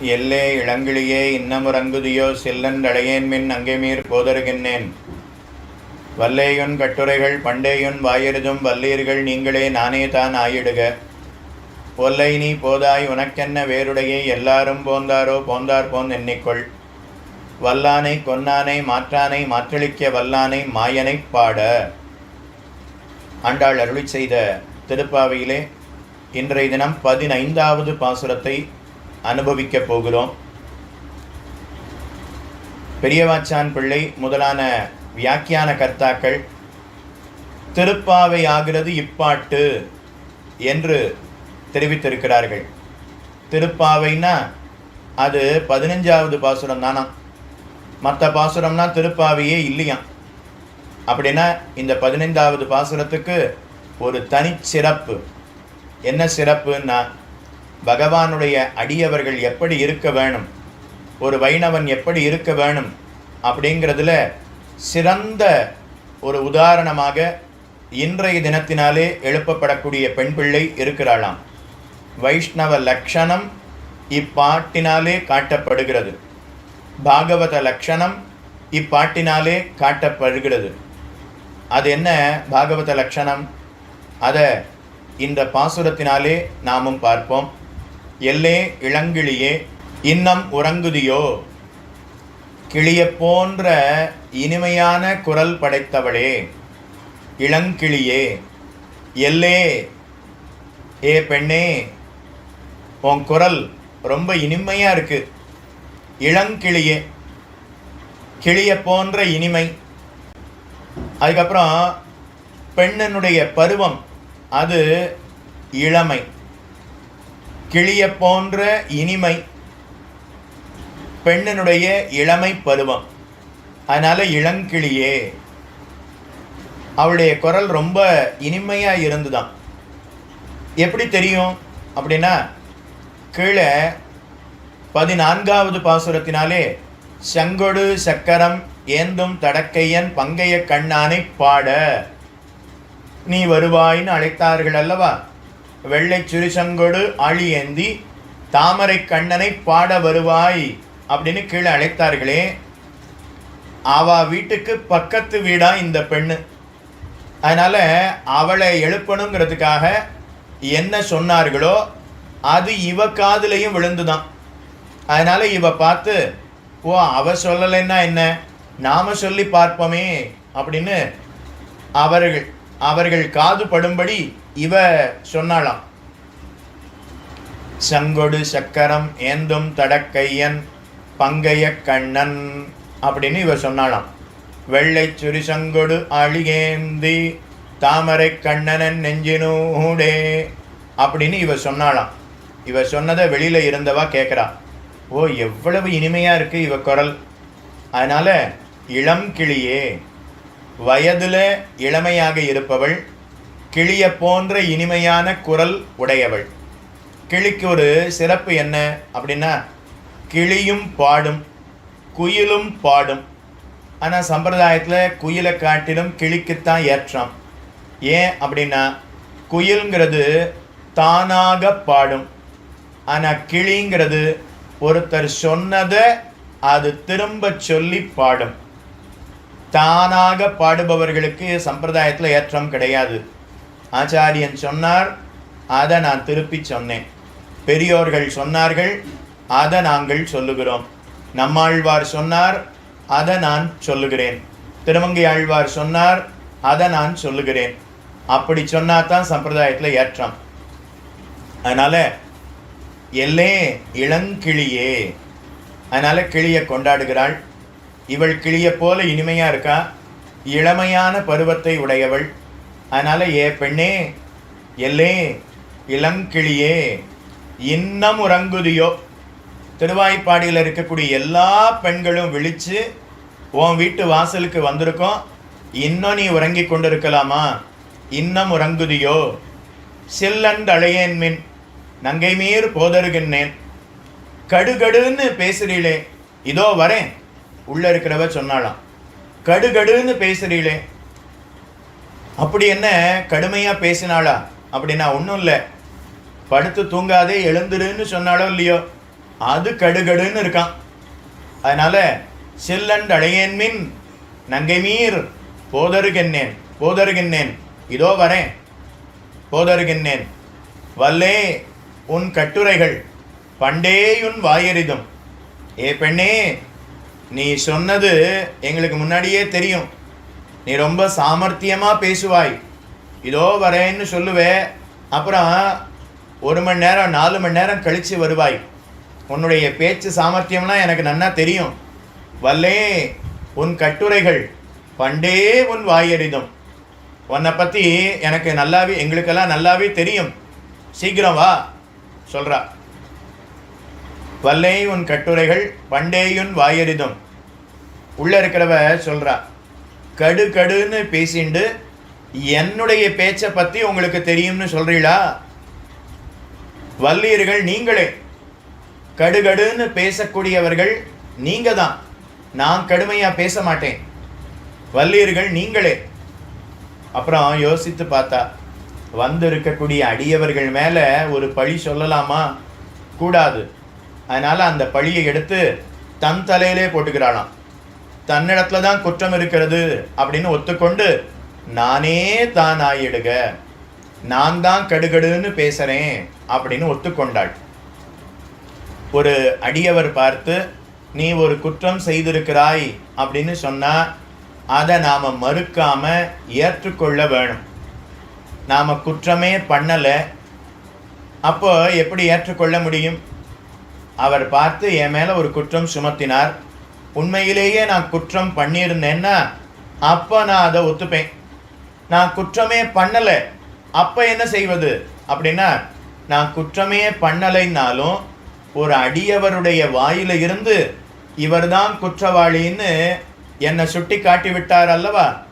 எல்லே இளங்கிளியே இன்னமுறங்குதியோ செல்லண்டழையேன்மின் அங்கேமீர் போதருகின்றேன். வல்லேயுன் கட்டுரைகள் பண்டேயுன் வாயிருதும் வல்லீர்கள் நீங்களே நானே தான் ஆயிடுக. ஒல்லை நீ போதாய் உனக்கென்ன வேருடையே எல்லாரும் போந்தாரோ போந்தார் போன் எண்ணிக்கொள். வல்லானை கொன்னானை மாற்றானை மாற்றளிக்க வல்லானை மாயனைப் பாட. ஆண்டாள் அருளி செய்த திருப்பாவையிலே இன்றைய தினம் பதினைந்தாவது பாசுரத்தை அனுபவிக்கப் போகிறோம். பெரியவாச்சான் பிள்ளை முதலான வியாக்கியான கர்த்தாக்கள் திருப்பாவை ஆகிறது இப்பாட்டு என்று தெரிவித்திருக்கிறார்கள். திருப்பாவைன்னா அது பதினஞ்சாவது பாசுரம் தானா? மற்ற பாசுரம்னா திருப்பாவையே இல்லையாம். அப்படின்னா இந்த பதினைந்தாவது பாசுரத்துக்கு ஒரு தனிச்சிறப்பு. என்ன சிறப்புன்னா பகவானுடைய அடியவர்கள் எப்படி இருக்க வேணும்? ஒரு வைணவன் எப்படி இருக்க வேணும்? அப்படிங்கிறதுல சிறந்த ஒரு உதாரணமாக இன்றைய தினத்தினாலே எழுப்பப்படக்கூடிய பெண் பிள்ளை இருக்கிறாளாம். வைஷ்ணவ லக்ஷணம் இப்பாட்டினாலே காட்டப்படுகிறது. பாகவத லக்ஷணம் இப்பாட்டினாலே காட்டப்படுகிறது. அது என்ன பாகவத லக்ஷணம்? அதை இந்த பாசுரத்தினாலே நாமும் பார்ப்போம். எல்லே இளங்கிளியே இன்னம் உறங்குதியோ? கிளிய போன்ற இனிமையான குரல் படைத்தவளே இளங்கிளியே எல்லே ஏ பெண்ணே உன் குரல் ரொம்ப இனிமையாக இருக்கு. இளங்கிளியே கிளிய போன்ற இனிமை. அதுக்கப்புறம் பெண்ணனுடைய பருவம் அது இளமை. கிளிய போன்ற இனிமை பெண்ணனுடைய இளமை பருவம். அதனால் இளங்கிளியே. அவளுடைய குரல் ரொம்ப இனிமையாக இருந்துதான். எப்படி தெரியும்? அப்படின்னா கீழே பதினான்காவது பாசுரத்தினாலே செங்கொடு சக்கரம் ஏந்தும் தடக்கையன் பங்கைய கண்ணானை பாட. நீ வருவாயின்னு அழைத்தார்கள் அல்லவா? வெள்ளை சிறுசங்கொடு அழி ஏந்தி தாமரை கண்ணனை பாட வருவாய் அப்படின்னு கீழே அழைத்தார்களே. அவள் வீட்டுக்கு பக்கத்து வீடா இந்த பெண்ணு. அதனால் அவளை எழுப்பணுங்கிறதுக்காக என்ன சொன்னார்களோ அது இவ காதுலையும் விழுந்துதான். அதனால் இவ பார்த்து ஓ அவ சொல்லலைன்னா என்ன? நாம் சொல்லி பார்ப்போமே அப்படின்னு அவர்கள் அவர்கள் காது படும்படி இவ சொன்னாளாம். சங்கொடு சக்கரம் ஏந்தும் தடக்கையன் பங்கைய கண்ணன் அப்படின்னு இவ சொன்னாளாம். வெள்ளை சுரிசங்கொடு அழிகேந்தி தாமரை கண்ணனன் நெஞ்சினூடே அப்படின்னு இவ சொன்னாளாம். இவ சொன்னதை வெளியில் இருந்தவா கேட்குறா ஓ எவ்வளவு இனிமையாக இருக்குது இவ குரல். அதனால் இளம் கிளியே வயதில் இளமையாக இருப்பவள் கிளிய போன்ற இனிமையான குரல் உடையவள். கிளிக்கு ஒரு சிறப்பு என்ன அப்படின்னா கிளியும் பாடும் குயிலும் பாடும். ஆனால் சம்பிரதாயத்தில் குயிலை காட்டிலும் கிளிக்குத்தான் ஏற்றம். ஏன் அப்படின்னா குயில்ங்கிறது தானாக பாடும். ஆனால் கிளிங்கிறது ஒருத்தர் சொன்னதை அது திரும்ப சொல்லி பாடும். தானாக பாடுபவர்களுக்கு சம்பிரதாயத்தில் ஏற்றம் கிடையாது. ஆச்சாரியன் சொன்னார் அதை நான் திருப்பி சொன்னேன். பெரியோர்கள் சொன்னார்கள் அதை நாங்கள் சொல்லுகிறோம். நம்மாழ்வார் சொன்னார் அதை நான் சொல்லுகிறேன். திருமங்கை ஆழ்வார் சொன்னார் அதை நான் சொல்லுகிறேன். அப்படி சொன்னா தான் சம்பிரதாயத்தில் ஏற்றம். அதனால் எல்லே இளங்கிளியே. அதனால் கிளியை கொண்டாடுகிறாள். இவள் கிளிய போல இனிமையாக இருக்கா? இளமையான பருவத்தை உடையவள். அதனால் ஏ பெண்ணே எல்லே இளங்கிளியே இன்னம் உறங்குதியோ? திருவாய்ப்பாடியில் இருக்கக்கூடிய எல்லா பெண்களும் விழித்து உன் வீட்டு வாசலுக்கு வந்திருக்கோம். இன்னும் நீ உறங்கி கொண்டு இருக்கலாமா இன்னம் உறங்குதியோ? சில்லண்டழையேன் மின் நங்கை மீர் போதருகின்றேன். கடுகடுன்னு பேசுகிறீளே இதோ வரேன். உள்ளே இருக்கிறவ சொன்னாலாம். கடுகடுன்னு பேசுகிறீங்களே அப்படி என்ன கடுமையாக பேசினாளா? அப்படின்னா ஒன்றும் இல்லை. படுத்து தூங்காதே எழுந்துருன்னு சொன்னாலோ இல்லையோ? அது கடுகடுன்னு இருக்கான். அதனால் செல்லண்ட் அழையேன் மின் நங்கை மீர் போதருகென்னேன் போதருகின்றேன் இதோ வரேன் போதருகின்றேன் வல்லே உன் கட்டுரைகள் பண்டேயுன் வாயறிதும். ஏ பெண்ணே நீ சொன்னது எங்களுக்கு முன்னாடியே தெரியும். நீ ரொம்ப சாமர்த்தியமாக பேசுவாய். இதோ வரேன்னு சொல்லுவே. அப்புறம் ஒரு மணி நேரம் நாலு மணி நேரம் கழித்து வருவாய். உன்னுடைய பேச்சு சாமர்த்தியம்லாம் எனக்கு நன்னா தெரியும். வல்லே உன் கட்டுரைகள் பண்டே உன் வாயறிதும். உன்னை பற்றி எனக்கு நல்லாவே எங்களுக்கெல்லாம் நல்லாவே தெரியும். சீக்கிரம் வா சொல்கிறா வல்லை உன் கட்டுரைகள் பண்டேயுன் வாயறிதும். உள்ளே இருக்கிறவ சொல்கிறா கடு கடுன்னு பேசிண்டு என்னுடைய பேச்சை பற்றி உங்களுக்கு தெரியும்னு சொல்கிறீளா வல்லீர்கள் நீங்களே கடுகடுன்னு பேசக்கூடியவர்கள் நீங்கள் தான் நான் கடுமையாக பேச மாட்டேன். வல்லீர்கள் நீங்களே. அப்புறம் யோசித்து பார்த்தா வந்திருக்கக்கூடிய அடியவர்கள் மேலே ஒரு பழி சொல்லலாமா? கூடாது. அதனால் அந்த பழியை எடுத்து தன் தலையிலே போட்டுக்கிறாளாம். தன்னிடத்துல தான் குற்றம் இருக்கிறது அப்படின்னு ஒத்துக்கொண்டு நானே தான் ஆயிடுக. நான் தான் கடுகடுன்னு பேசுகிறேன் அப்படின்னு ஒத்துக்கொண்டாள். ஒரு அடியவர் பார்த்து நீ ஒரு குற்றம் செய்திருக்கிறாய் அப்படின்னு சொன்னால் அதை நாம் மறுக்காமல் ஏற்றுக்கொள்ள வேணும். நாம குற்றமே பண்ணலை. அப்போ எப்படி ஏற்றுக்கொள்ள முடியும்? அவர் பார்த்து என் மேலே ஒரு குற்றம் சுமத்தினார். உண்மையிலேயே நான் குற்றம் பண்ணியிருந்தேன்னா அப்போ நான் அதை ஒத்துப்பேன். நான் குற்றமே பண்ணலை. அப்போ என்ன செய்வது? அப்படின்னா நான் குற்றமே பண்ணலைன்னாலும் ஒரு அடியவருடைய வாயில இருந்து இவர்தான் குற்றவாளின்னு என்னை சுட்டி காட்டி விட்டார் அல்லவா?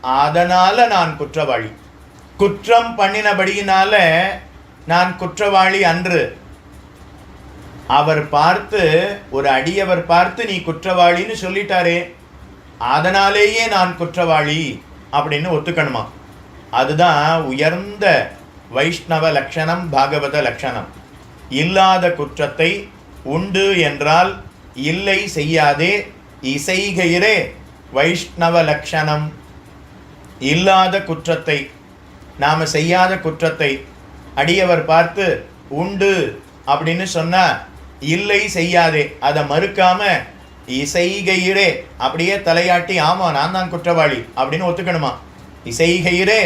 அதனால் நான் குற்றவாளி. குற்றம் பண்ணினபடியினால நான் குற்றவாளி அன்று. அவர் பார்த்து ஒரு அடியவர் பார்த்து நீ குற்றவாளின்னு சொல்லிட்டாரே. அதனாலேயே நான் குற்றவாளி. அப்படின்னு ஒத்துக்கணுமா? அதுதான் உயர்ந்த வைஷ்ணவ லட்சணம் பாகவத லட்சணம். இல்லாத குற்றத்தை உண்டு என்றால் இல்லை செய்யாதே இசைகையிரே வைஷ்ணவ லட்சணம். இல்லாத குற்றத்தை நாம் செய்யாத குற்றத்தை அடியவர் பார்த்து உண்டு அப்படின்னு சொன்னால் இல்லை செய்யாதே. அதை மறுக்காம இசைகையிரே அப்படியே தலையாட்டி ஆமா நான் தான் குற்றவாளி அப்படின்னு ஒத்துக்கணுமா? இசைகையிரே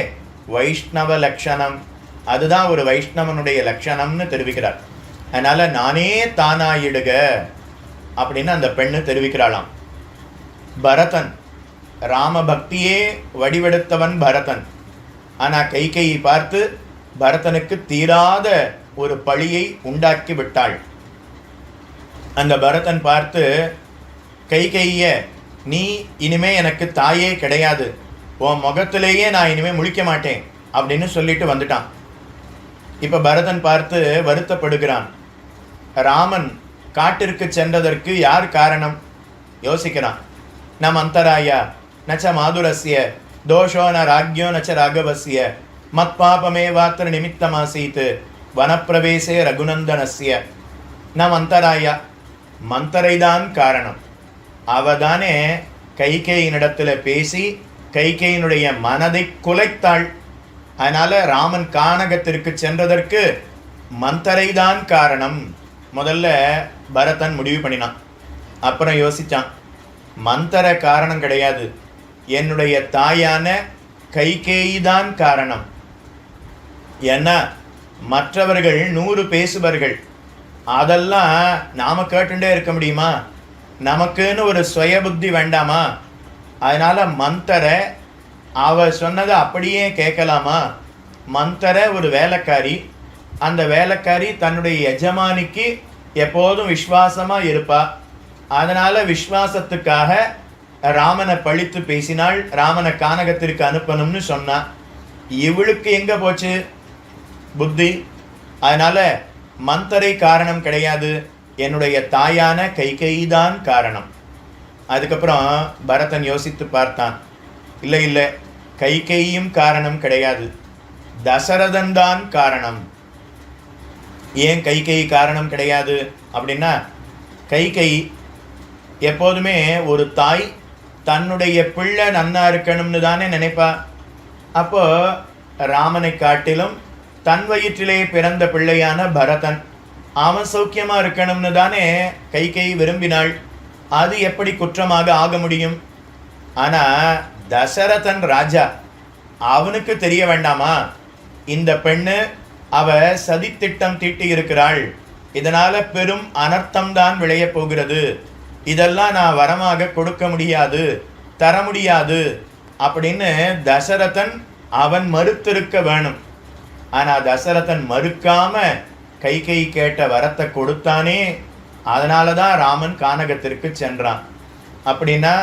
வைஷ்ணவ லட்சணம். அதுதான் ஒரு வைஷ்ணவனுடைய லட்சணம்னு தெரிவிக்கிறார். அதனால நானே தானாயிடுக அப்படின்னு அந்த பெண்ணு தெரிவிக்கிறாளாம். பரதன். ராம பக்தியே வடிவெடுத்தவன் பரதன். ஆனால் கைகையை பார்த்து பரதனுக்கு தீராத ஒரு பழியை உண்டாக்கி விட்டாள். அந்த பரதன் பார்த்து கைகைய நீ இனிமே எனக்கு தாயே கிடையாது. உன் முகத்திலேயே நான் இனிமே முழிக்க மாட்டேன் அப்படின்னு சொல்லிட்டு வந்துட்டான். இப்போ பரதன் பார்த்து வருத்தப்படுகிறான். ராமன் காட்டிற்கு சென்றதற்கு யார் காரணம்? யோசிக்கிறான். நம் அந்தராயா நச்ச மாதுரஸ்ய தோஷோ ந ராக்யோ நச்ச ராகவசிய மத் பாபமே வாத்திர நிமித்தமாசீத்து வனப்பிரவேசே ரகுநந்தனஸ்ய. நம் அந்தராயா மந்தரைதான் காரணம். அவதானே கைகேயினிடத்துல பேசி கைகேயினுடைய மனதை குலைத்தாள். அதனால் ராமன் கானகத்திற்கு சென்றதற்கு மந்தரைதான் காரணம். முதல்ல பரதன் முடிவு பண்ணினான். அப்புறம் யோசித்தான் மந்தர காரணம் கிடையாது. என்னுடைய தாயான கைகேயி தான் காரணம். ஏன்னா மற்றவர்கள் நூறு பேசுபவர்கள். அதெல்லாம் நாம் கேட்டுட்டே இருக்க முடியுமா? நமக்குன்னு ஒரு சுய புத்தி வேண்டாமா? அதனால் மந்தரை அவ சொன்னதை அப்படியே கேட்கலாமா? மந்தரை ஒரு வேலைக்காரி. அந்த வேலைக்காரி தன்னுடைய எஜமானிக்கு எப்போதும் விஸ்வாசமாக இருப்பா. அதனால் விசுவாசத்துக்காக ராமனை பழித்து பேசினாள் ராமனை கானகத்திற்கு அனுப்பணும்னு சொன்னான் இவளுக்கு எங்கே போச்சு? புத்தி. அதனால் மந்தரை காரணம் கிடையாது. என்னுடைய தாயான கைகை தான் காரணம். அதுக்கப்புறம் பரதன் யோசித்து பார்த்தான். இல்லை இல்லை கைகையும் காரணம் கிடையாது. தசரதன் தான் காரணம். ஏன் கைகை காரணம் கிடையாது அப்படின்னா கைகை எப்போதுமே ஒரு தாய் தன்னுடைய பிள்ளை நன்னா இருக்கணும்னு தானே நினைப்பா. அப்போ ராமனை காட்டிலும் தன் வயிற்றிலே பிறந்த பிள்ளையான பரதன். அவன் சௌக்கியமாக இருக்கணும்னு தானே கை கை விரும்பினாள். அது எப்படி குற்றமாக ஆக முடியும்? ஆனால் தசரதன் ராஜா அவனுக்கு தெரிய வேண்டாமா? இந்த பெண்ணு அவ சதித்திட்டம் தீட்டி இருக்கிறாள் இதனால் பெரும் அனர்த்தம் தான் விளையப் போகிறது. இதெல்லாம் நான் வரமாக கொடுக்க முடியாது தர முடியாது அப்படின்னு தசரதன் அவன் மறுத்திருக்க வேணும். ஆனால் தசரதன் மறுக்காம கை கை கேட்ட வரத்தை கொடுத்தானே அதனால தான் ராமன் கானகத்திற்கு சென்றான். அப்படின்னா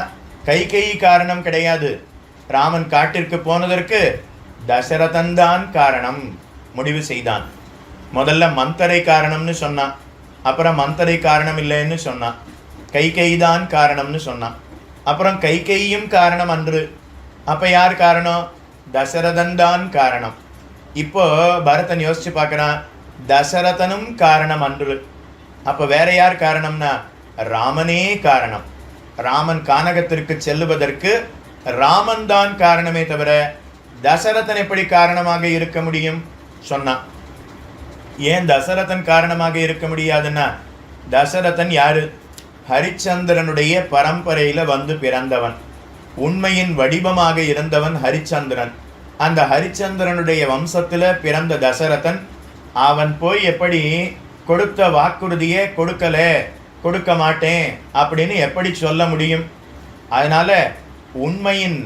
கை கை காரணம் கிடையாது. ராமன் காட்டிற்கு போனதற்கு தசரதன் தான் காரணம் முடிவு செய்தான். முதல்ல மந்தரை காரணம்னு சொன்னான். அப்புறம் மந்தரை காரணம் இல்லைன்னு சொன்னான். கை தான் காரணம்னு சொன்னான். அப்புறம் கை கையும் காரணம் அன்று. அப்போ யார் காரணம்? தசரதன் தான் காரணம். இப்போ பரதன் யோசிச்சு பார்க்குறான் தசரதனும் காரணம் அன்று அப்போ வேற யார் காரணம்னா ராமனே காரணம். ராமன் கானகத்திற்கு செல்லுவதற்கு ராமன் தான் காரணமே தவிர தசரதன் எப்படி காரணமாக இருக்க முடியும்? சொன்னான். ஏன் தசரதன் காரணமாக இருக்க முடியாதுன்னா தசரதன் யாரு? ஹரிச்சந்திரனுடைய பரம்பரையில் வந்து பிறந்தவன். உண்மையின் வடிவமாக இருந்தவன் ஹரிச்சந்திரன். அந்த ஹரிச்சந்திரனுடைய வம்சத்தில் பிறந்த தசரதன் அவன் போய் எப்படி கொடுத்த வாக்குறுதியே கொடுக்கல கொடுக்க மாட்டேன் அப்படின்னு எப்படி சொல்ல முடியும்? அதனால் உண்மையின்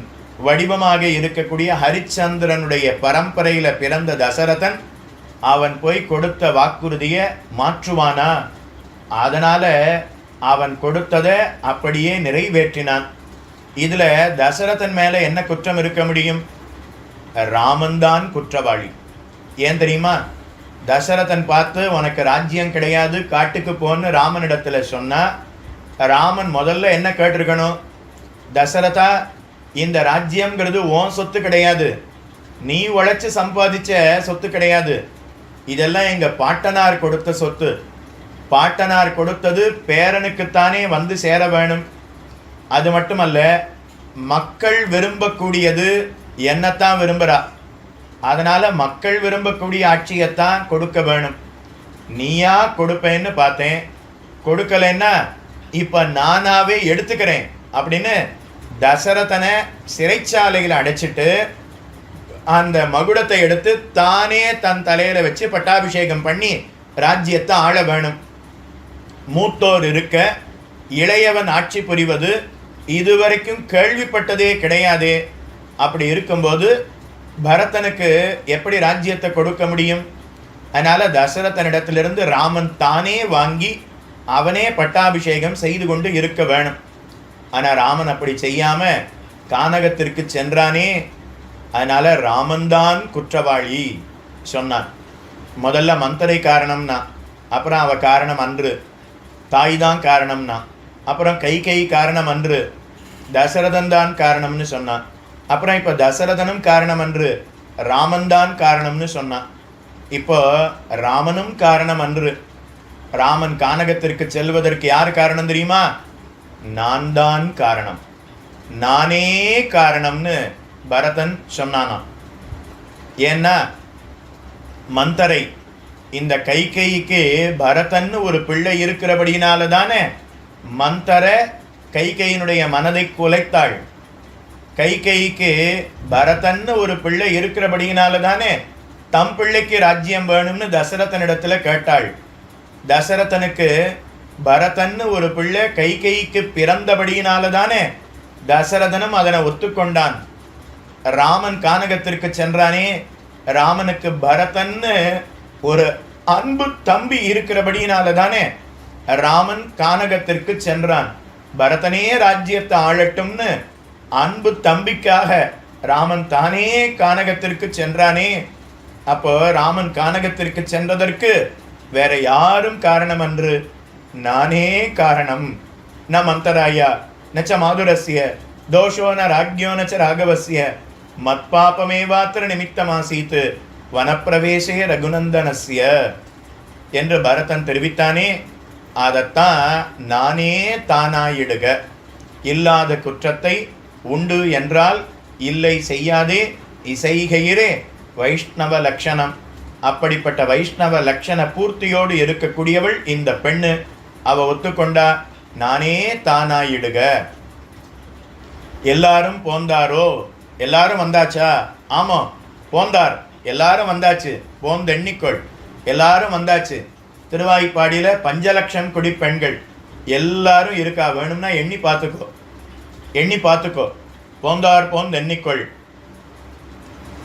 வடிவமாக இருக்கக்கூடிய ஹரிச்சந்திரனுடைய பரம்பரையில் பிறந்த தசரதன் அவன் போய் கொடுத்த வாக்குறுதியை மாற்றுவானா? அதனால் அவன் கொடுத்ததை அப்படியே நிறைவேற்றினான். இதில் தசரதன் மேலே என்ன குற்றம் இருக்க முடியும்? ராமன்தான் குற்றவாளி. ஏன் தெரியுமா? தசரதன் பார்த்து உனக்கு ராஜ்யம் கிடையாது காட்டுக்கு போன்னு ராமனிடத்தில் சொன்னால் ராமன் முதல்ல என்ன கேட்டிருக்கணும்? தசரதா இந்த ராஜ்யங்கிறது உன் சொத்து கிடையாது. நீ உழைச்சி சம்பாதிச்ச சொத்து கிடையாது. இதெல்லாம் எங்கள் பாட்டனார் கொடுத்த சொத்து. பாட்டனார் கொடுத்தது பேரனுக்குத்தானே வந்து சேர வேணும். அது மட்டுமல்ல மக்கள் விரும்பக்கூடியது என்னத்தான் விரும்புகிறா அதனால் மக்கள் விரும்பக்கூடிய ஆட்சியைத்தான் கொடுக்க வேணும். நீயா கொடுப்பேன்னு பார்த்தேன். கொடுக்கலைன்னா இப்போ நானாகவே எடுத்துக்கிறேன் அப்படின்னு தசரதனை சிறைச்சாலையில் அடைச்சிட்டு அந்த மகுடத்தை எடுத்து தானே தன் தலையில் வச்சு பட்டாபிஷேகம் பண்ணி ராஜ்யத்தை ஆள வேணும். மூத்தோர் இருக்க இளையவன் ஆட்சி புரிவது இதுவரைக்கும் கேள்விப்பட்டதே கிடையாதே. அப்படி இருக்கும்போது பரதனுக்கு எப்படி ராஜ்யத்தை கொடுக்க முடியும்? அதனால் தசரதனிடத்திலிருந்து ராமன் தானே வாங்கி அவனே பட்டாபிஷேகம் செய்து கொண்டு இருக்க வேணும். ஆனால் ராமன் அப்படி செய்யாமல் கானகத்திற்கு சென்றானே. அதனால் ராமன்தான் குற்றவாளி சொன்னான். முதல்ல மந்தரை காரணம்னா அப்புறம் அவ காரணம் அன்று தாய் தான் காரணம்னா அப்புறம் கை கை காரணம் அன்று தசரதன் தான் காரணம்னு சொன்னான். அப்புறம் இப்போ தசரதனும் காரணம் அன்று ராமன் தான் காரணம்னு சொன்னான். இப்போ ராமனும் காரணம் அன்று. ராமன் கானகத்திற்கு செல்வதற்கு யார் காரணம் தெரியுமா? நான் தான் காரணம். நானே காரணம்னு பரதன் சொன்னானாம். ஏன்னா மந்தரை இந்த கைகைக்கு பரதன்னு ஒரு பிள்ளை இருக்கிறபடியினால தானே மந்தர கைகையினுடைய மனதை குலைத்தாள். கைகைக்கு பரதன்னு ஒரு பிள்ளை இருக்கிறபடியினால தானே தம் பிள்ளைக்கு ராஜ்யம் வேணும்னு தசரதனிடத்துல கேட்டாள். தசரதனுக்கு பரதன்னு ஒரு பிள்ளை கைகைக்கு பிறந்தபடியினால தானே தசரதனும் அதனை ஒத்துக்கொண்டான். ராமன் கானகத்திற்கு சென்றானே ராமனுக்கு பரதன்னு ஒரு அன்பு தம்பி இருக்கிறபடியினால தானே ராமன் கானகத்திற்கு சென்றான். பரதனே ராஜ்யத்தை ஆளட்டும்னு அன்பு தம்பிக்காக ராமன் தானே கானகத்திற்கு சென்றானே? அப்போ ராமன் கானகத்திற்கு சென்றதற்கு வேற யாரும் காரணம் அன்று நானே காரணம். நம் அந்தராயா நச்ச மாதுரஸ்ய தோஷோ ந ராஜ்யோ நச்ச ராகவஸ்ய மத்பாபமேவாத்திர நிமித்தமாசீத்து வனப்பிரவேசே ரகுநந்தனஸ்ய என்று பரதன் தெரிவித்தானே? அதைத்தான் நானே தானாயிடுக. இல்லாத குற்றத்தை உண்டு என்றால் இல்லை செய்யாதே இசைகையிறே வைஷ்ணவ லட்சணம் அப்படிப்பட்ட வைஷ்ணவ லட்சண பூர்த்தியோடு இருக்கக்கூடியவள் இந்த பெண்ணு. அவ ஒத்துக்கொண்டா நானே தானாயிடுக. எல்லாரும் போந்தாரோ? எல்லாரும் வந்தாச்சா? ஆமாம் போந்தார். எல்லாரும் வந்தாச்சு. போந்தெண்ணிக்கொள் எல்லாரும் வந்தாச்சு. திருவாய்ப்பாடியில் பஞ்சலட்சம் குடி பெண்கள். எல்லாரும் இருக்கா? வேணும்னா எண்ணி பார்த்துக்கோ. எண்ணி பார்த்துக்கோ. போந்தார் போந்தெண்ணிக்கொள்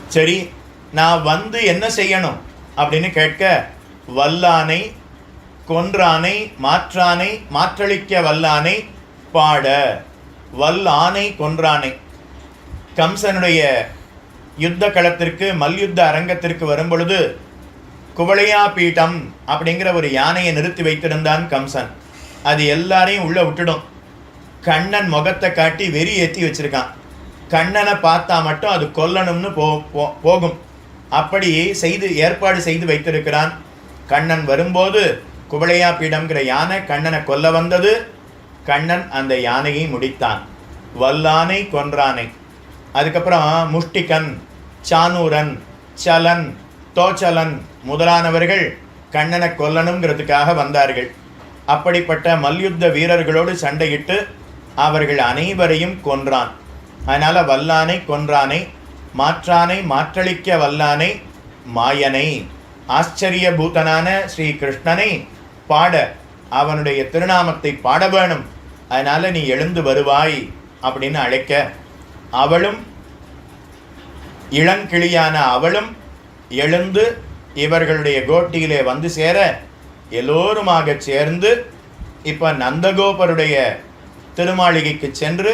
சரி நான் வந்து என்ன செய்யணும்? அப்படின்னு கேட்க வல்லானை கொன்றானை மாற்றானை மாற்றளிக்க வல்லானை பாட. வல்லானை கொன்றானை. கம்சனுடைய யுத்த களத்திற்கு மல்யுத்த அரங்கத்திற்கு வரும்பொழுது குவளையா பீட்டம் அப்படிங்கிற ஒரு யானையை நிறுத்தி வைத்திருந்தான் கம்சன். அது எல்லாரையும் உள்ளே விட்டுடும். கண்ணன் முகத்தை காட்டி வெறி ஏற்றி வச்சிருக்கான். கண்ணனை பார்த்தா மட்டும் அது கொல்லணும்னு போ போ- போகும். அப்படி செய்து ஏற்பாடு செய்து வைத்திருக்கிறான். கண்ணன் வரும்போது குவளையா பீடம்ங்கிற யானை கண்ணனை கொல்ல வந்தது. கண்ணன் அந்த யானையை முடித்தான். வல்லானை கொன்றானை. அதுக்கப்புறம் முஷ்டிகன் சானூரன் சலன் தோச்சலன் முதலானவர்கள் கண்ணனை கொல்லணுங்கிறதுக்காக வந்தார்கள். அப்படிப்பட்ட மல்யுத்த வீரர்களோடு சண்டையிட்டு அவர்கள் அனைவரையும் கொன்றான். அதனால் வல்லானை கொன்றானை மாற்றானை மாற்றளிக்க வல்லானை மாயனை. ஆச்சரிய பூதனான ஸ்ரீ கிருஷ்ணனை பாட அவனுடைய திருநாமத்தை பாட வேணும். அதனால் நீ எழுந்து வருவாய் அப்படின்னு அழைக்க. அவளும் இளங்கிளியான அவளும் எழுந்து இவர்களுடைய கோட்டியிலே வந்து சேர எல்லோருமாக சேர்ந்து இப்போ நந்தகோபருடைய திருமாளிகைக்கு சென்று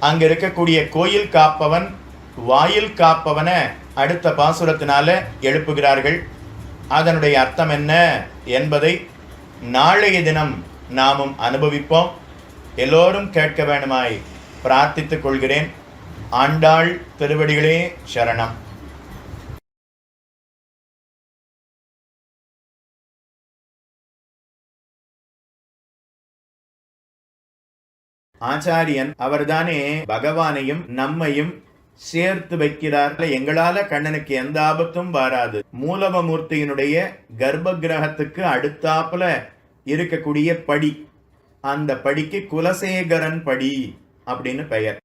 அங்கே இருக்கக்கூடிய கோயில் காப்பவன் வாயில் காப்பவனை அடுத்த பாசுரத்தினால எழுப்புகிறார்கள். அதனுடைய அர்த்தம் என்ன என்பதை நாளைய தினம் நாமும் அனுபவிப்போம். எல்லோரும் கேட்க வேணுமாய் பிரார்த்தித்துக் கொள்கிறேன். ஆண்டாள் திருவடிகளே சரணம். ஆச்சாரியன் அவர்தானே பகவானையும் நம்மையும் சேர்த்து வைக்கிறார். எங்களால கண்ணனுக்கு எந்த ஆபத்தும் வராது. மூலவமூர்த்தியினுடைய கர்ப்ப கிரகத்துக்கு அடுத்தாப்புல இருக்கக்கூடிய படி. அந்த படிக்கு குலசேகரன் படி அப்படின்னு பெயர்.